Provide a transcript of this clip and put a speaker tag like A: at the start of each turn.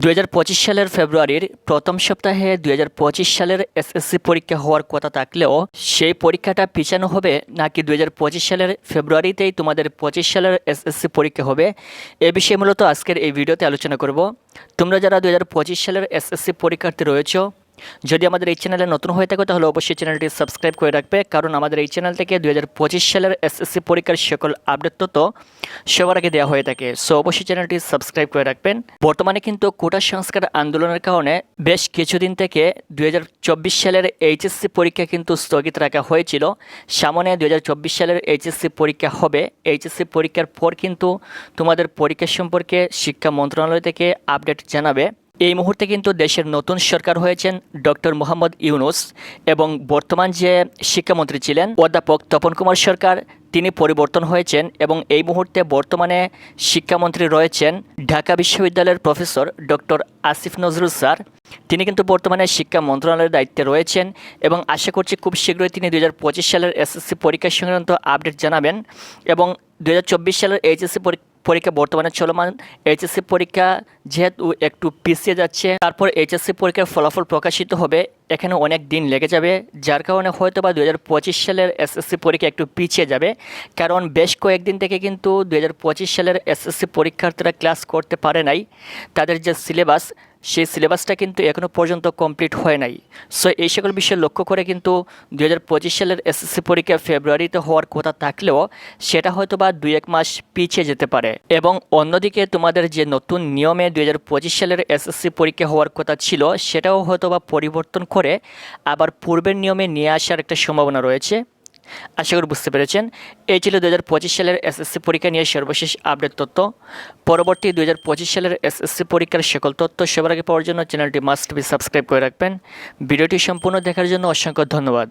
A: দু হাজার পঁচিশ সালের ফেব্রুয়ারির প্রথম সপ্তাহে দুই হাজার পঁচিশ সালের এসএসসি পরীক্ষা হওয়ার কথা থাকলেও সেই পরীক্ষাটা পিছানো হবে নাকি দুই হাজার পঁচিশ সালের ফেব্রুয়ারিতেই তোমাদের পঁচিশ সালের এসএসসি পরীক্ষা হবে? এ বিষয়ে মূলত আজকের এই ভিডিওতে আলোচনা করব। তোমরা যারা দুই হাজার পঁচিশ সালের এসএসসি পরীক্ষার্থী রয়েছো যদি আমাদের এই চ্যানেলে নতুন হয়ে থাকো, তাহলে অবশ্যই চ্যানেলটি সাবস্ক্রাইব করে রাখবে। কারণ আমাদের এই চ্যানেল থেকে দু হাজার পঁচিশ সালের এসএসসি পরীক্ষার সকল আপডেট তথ্য সবার আগে দেওয়া হয়ে থাকে। সো অবশ্যই চ্যানেলটি সাবস্ক্রাইব করে রাখবেন। বর্তমানে কিন্তু কোটা সংস্কার আন্দোলনের কারণে বেশ কিছুদিন থেকে দু হাজার চব্বিশ সালের এইচএসসি পরীক্ষা কিন্তু স্থগিত রাখা হয়েছিল। সামনে দুই হাজার চব্বিশ সালের এইচএসসি পরীক্ষা হবে। এইচএসসি পরীক্ষার পর কিন্তু তোমাদের পরীক্ষা সম্পর্কে শিক্ষা মন্ত্রণালয় থেকে আপডেট জানাবে। এই মুহূর্তে কিন্তু দেশের নতুন সরকার হয়েছেন ডক্টর মোহাম্মদ ইউনুস এবং বর্তমান যে শিক্ষামন্ত্রী ছিলেন অধ্যাপক তপন কুমার সরকার, তিনি পরিবর্তন হয়েছেন এবং এই মুহূর্তে বর্তমানে শিক্ষামন্ত্রী রয়েছেন ঢাকা বিশ্ববিদ্যালয়ের professor doctor Asif Nazrul sir. তিনি কিন্তু বর্তমানে শিক্ষা মন্ত্রণালয়ের দায়িত্বে রয়েছেন এবং আশা করছি খুব শীঘ্রই তিনি দু হাজার পঁচিশ সালের এসএসসি পরীক্ষা সংক্রান্ত আপডেট জানাবেন এবং দু হাজার চব্বিশ সালের এইচএসসি পরীক্ষা বর্তমানে চলমান এইচএসসি পরীক্ষা যেহেতু একটু পিছিয়ে যাচ্ছে, তারপর এইচএসসি পরীক্ষার ফলাফল প্রকাশিত হবে। এখানে অনেক দিন লেগে যাবে, যার কারণে হয়তো বা দু হাজার পঁচিশ সালের এসএসসি পরীক্ষা একটু পিছিয়ে যাবে। কারণ বেশ কয়েকদিন থেকে কিন্তু দু হাজার পঁচিশ সালের এসএসসি পরীক্ষার্থীরা ক্লাস করতে পারে নাই। তাদের যে সিলেবাস সেই সিলেবাসটা কিন্তু এখনও পর্যন্ত কমপ্লিট হয় নাই। সো এই সকল বিষয় লক্ষ্য করে কিন্তু দুই হাজার পঁচিশ সালের এসএসসি পরীক্ষা ফেব্রুয়ারিতে হওয়ার কথা থাকলেও সেটা হয়তো বা দুই এক মাস পিছিয়ে যেতে পারে। এবং অন্যদিকে তোমাদের যে নতুন নিয়মে দুই হাজার পঁচিশ সালের এসএসসি পরীক্ষা হওয়ার কথা ছিল, সেটাও হয়তো বা পরিবর্তন করে আবার পূর্বের নিয়মে নিয়ে আসার একটা সম্ভাবনা রয়েছে। আশা করি বুঝতে পেরেছেন। এই ছিল দু হাজার পঁচিশ সালের এসএসসি পরীক্ষা নিয়ে সর্বশেষ আপডেট তথ্য। পরবর্তী দুই হাজার পঁচিশ সালের এসএসসি পরীক্ষার সকল তথ্য সবার আগে পাওয়ার জন্য চ্যানেলটি মাস্ট বি সাবস্ক্রাইব করে রাখবেন। ভিডিওটি সম্পূর্ণ দেখার জন্য অসংখ্য ধন্যবাদ।